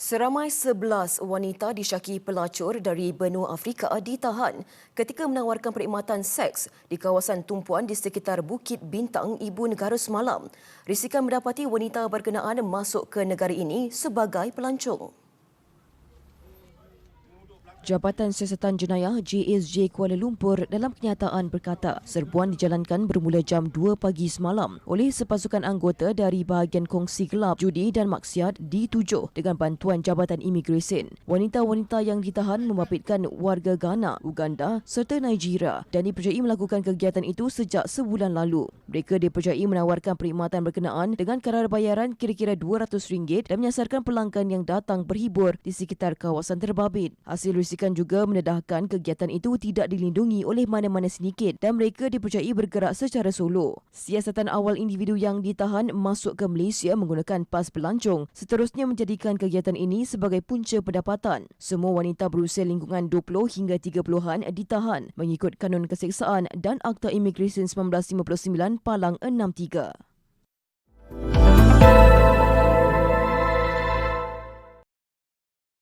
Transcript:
Seramai 11 wanita disyaki pelacur dari benua Afrika ditahan ketika menawarkan perkhidmatan seks di kawasan tumpuan di sekitar Bukit Bintang, Ibu Negara semalam. Risikan mendapati wanita berkenaan masuk ke negara ini sebagai pelancong. Jabatan Siasatan Jenayah JSJ Kuala Lumpur dalam kenyataan berkata serbuan dijalankan bermula jam 2 pagi semalam oleh sepasukan anggota dari bahagian kongsi gelap judi dan maksiat D7 dengan bantuan Jabatan Imigresen. Wanita-wanita yang ditahan membabitkan warga Ghana, Uganda serta Nigeria dan dipercayai melakukan kegiatan itu sejak sebulan lalu. Mereka dipercayai menawarkan perkhidmatan berkenaan dengan kadar bayaran kira-kira RM200 dan menyasarkan pelanggan yang datang berhibur di sekitar kawasan terbabit. Hasil Risikan juga mendedahkan kegiatan itu tidak dilindungi oleh mana-mana sindiket dan mereka dipercayai bergerak secara solo. Siasatan awal individu yang ditahan masuk ke Malaysia menggunakan pas pelancong seterusnya menjadikan kegiatan ini sebagai punca pendapatan. Semua wanita berusia lingkungan 20 hingga 30-an ditahan mengikut kanun keseksaan dan Akta Imigresen 1959 Palang 63.